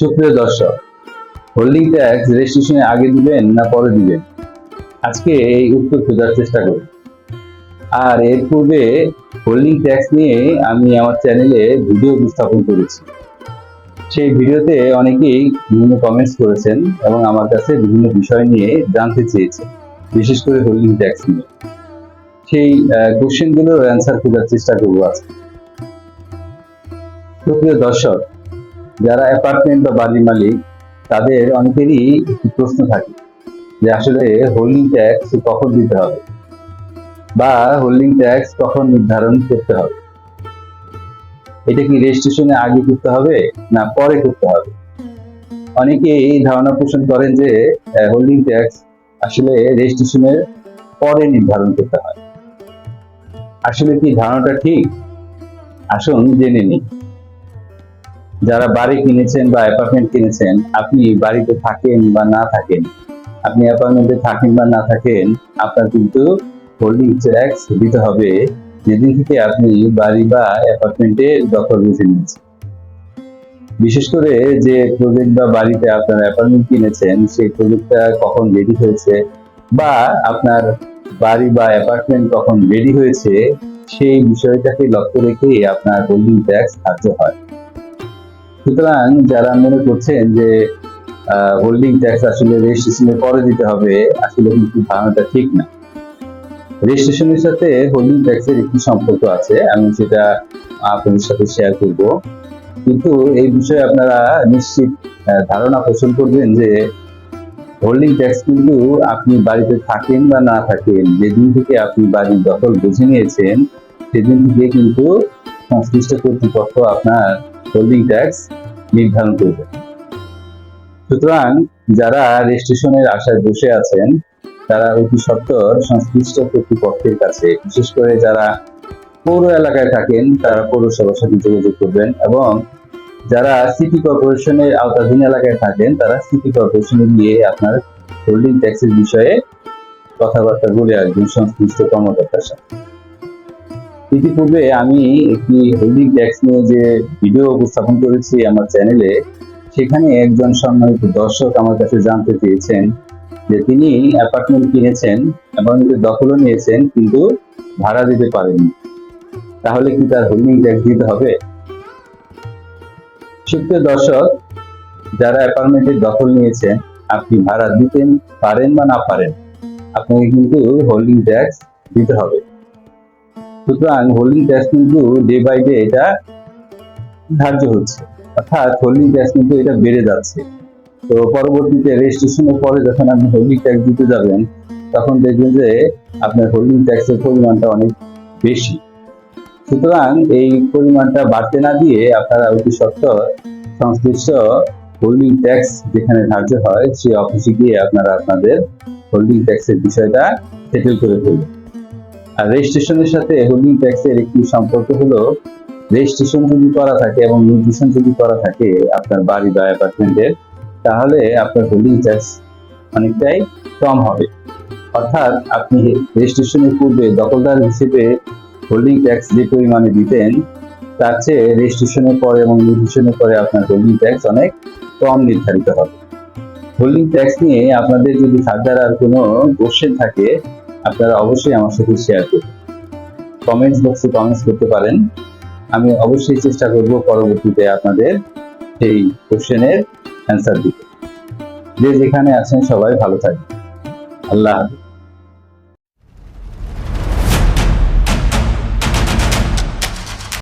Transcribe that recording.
সুপ্রিয় দর্শক holding tax রেজিস্ট্রেশনে আগে দিবেন না পরে দিবেন? আজকে এই উত্তর খোঁজার চেষ্টা করি আর এর পূর্বে হোল্ডিং ট্যাক্স নিয়ে আমি আমার চ্যানেলে ভিডিও উপস্থাপন করেছি। সেই ভিডিওতে অনেকেই বিভিন্ন কমেন্টস করেছেন এবং আমার কাছে বিভিন্ন বিষয় নিয়ে জানতে চেয়েছেন বিশেষ করে হোল্ডিং ট্যাক্স নিয়ে। সেই কোশ্চেনগুলোর অ্যান্সার খোঁজার চেষ্টা করব আজকে। সুপ্রিয় দর্শক যারা অ্যাপার্টমেন্ট বা বাড়ির মালিক, তাদের অনেকেরই প্রশ্ন থাকে যে আসলে হোল্ডিং ট্যাক্স কখন দিতে হবে? বা হোল্ডিং ট্যাক্স কখন নির্ধারণ করতে হবে? এটা কি রেজিস্ট্রেশনে আগে করতে হবে না পরে করতে হবে? অনেকে এই ধারণা পোষণ করেন যে হোল্ডিং ট্যাক্স আসলে রেজিস্ট্রেশনের পরে নির্ধারণ করতে হয়। আসলে কি ধারণাটা ঠিক? আসুন জেনে নিই। যারা বাড়ি কিনেছেন বা অ্যাপার্টমেন্ট কিনেছেন, আপনি বাড়িতে থাকেন বা না থাকেন, আপনি অ্যাপার্টমেন্টে থাকেন বা না থাকেন, আপনার কিন্তু হোল্ডিং ট্যাক্স দিতে হবে। যেদিন থেকে আপনি বাড়ি বা অ্যাপার্টমেন্টে দখল বুঝে নিয়েছেন। বিশেষ করে যে প্রজেক্ট বা বাড়িতে আপনার অ্যাপার্টমেন্ট কিনেছেন, সেই প্রজেক্টটা কখন রেডি হয়েছে বা আপনার বাড়ি বা অ্যাপার্টমেন্ট কখন রেডি হয়েছে, সেই বিষয়টাকে লক্ষ্য রেখে আপনার হোল্ডিং ট্যাক্স ধার্য হয়। সুতরাং যারা মনে করছেন যে হোল্ডিং ট্যাক্স আসলে রেজিস্ট্রেশনের পরে দিতে হবে, আসলে কিন্তু ধারণাটা ঠিক না। রেজিস্ট্রেশনের সাথে হোল্ডিং ট্যাক্সের একটি সম্পর্ক আছে, আমি সেটা আপনাদের সাথে শেয়ার করব। কিন্তু এই বিষয়ে আপনারা নিশ্চিত ধারণা পোষণ করবেন যে হোল্ডিং ট্যাক্স কিন্তু আপনি বাড়িতে থাকেন বা না থাকেন, যেদিন থেকে আপনি বাড়ির দখল বুঝে নিয়েছেন, সেদিন থেকে কিন্তু সংশ্লিষ্ট কর্তৃপক্ষ আপনার হোল্ডিং ট্যাক্স নির্ধারণ করবে। সুতরাং যারা রেজিস্ট্রেশনের আশায় বসে আছেন, তারা অতি সত্বর সংশ্লিষ্ট কর্তৃপক্ষের কাছে, বিশেষ করে যারা পৌর এলাকায় থাকেন, তারা পৌরসভার সাথে যোগাযোগ করবেন এবং যারা সিটি কর্পোরেশনের আওতাধীন এলাকায় থাকেন, তারা সিটি কর্পোরেশনে গিয়ে আপনার হোল্ডিং ট্যাক্সের বিষয়ে কথাবার্তা বলে আসবেন সংশ্লিষ্ট কর্মকর্তার সাথে। ইতিপূর্বে আমি একটি হোল্ডিং ট্যাক্স নিয়ে যে ভিডিও উপস্থাপন করেছি আমার চ্যানেলে, সেখানে একজন সম্মানিত দর্শক আমার কাছে জানতে চেয়েছেন যে তিনি অ্যাপার্টমেন্ট কিনেছেন অ্যাপার্টমেন্টের দখলও নিয়েছেন, কিন্তু ভাড়া দিতে পারেননি। তাহলে কি তার হোল্ডিং ট্যাক্স দিতে হবে? সুপ্রিয় দর্শক, যারা অ্যাপার্টমেন্টের দখল নিয়েছেন, আপনি ভাড়া দিতেন, পারেন বা না পারেন, আপনাকে কিন্তু হোল্ডিং ট্যাক্স দিতে হবে। সুতরাং হোল্ডিং ট্যাক্স কিন্তু ডে বাই ডে এটা ধার্য হচ্ছে। অর্থাৎ হোল্ডিং ট্যাক্স কিন্তু এটা বেড়ে যাচ্ছে। তো পরবর্তীতে রেজিস্ট্রেশনের পরে যখন আপনি হোল্ডিং ট্যাক্স দিতে যাবেন, তখন দেখবেন যে আপনার হোল্ডিং ট্যাক্সের পরিমাণটা অনেক বেশি। সুতরাং এই পরিমাণটা বাড়তে না দিয়ে আপনারা অতি সত্ত্বর সংশ্লিষ্ট হোল্ডিং ট্যাক্স যেখানে ধার্য হয় সেই অফিসে গিয়ে আপনারা আপনাদের হোল্ডিং ট্যাক্সের বিষয়টা সেটেল করে ফেলবেন আর রেজিস্ট্রেশনের সাথে হোল্ডিং ট্যাক্সের একটি সম্পর্ক হলো রেজিস্ট্রেশন যদি করা থাকে এবং নির্দেশন যদি করা থাকে আপনার বাড়ি বা অ্যাপার্টমেন্টের তাহলে আপনার হোল্ডিং ট্যাক্স অনেকটাই কম হবে। অর্থাৎ আপনি রেজিস্ট্রেশনের পূর্বে দখলদার হিসেবে হোল্ডিং ট্যাক্স যে পরিমাণে দিতেন, তার চেয়ে রেজিস্ট্রেশনের পরে এবং নির্দেশনের পরে আপনার হোল্ডিং ট্যাক্স অনেক কম নির্ধারিত হবে। হোল্ডিং ট্যাক্স নিয়ে আপনাদের যদি ফার্দার আর কোনো কোশ্চেন থাকে আপনারা অবশ্যই আমার সাথে শেয়ার করুন। কমেন্টস বক্সে কমেন্টস করতে পারেন। আমি অবশ্যই চেষ্টা করব পরবর্তীতে আপনাদের এই কোশ্চেনের অ্যান্সার দিতে। যে যেখানে আছেন সবাই ভালো থাকবেন। আল্লাহ হাফিজ।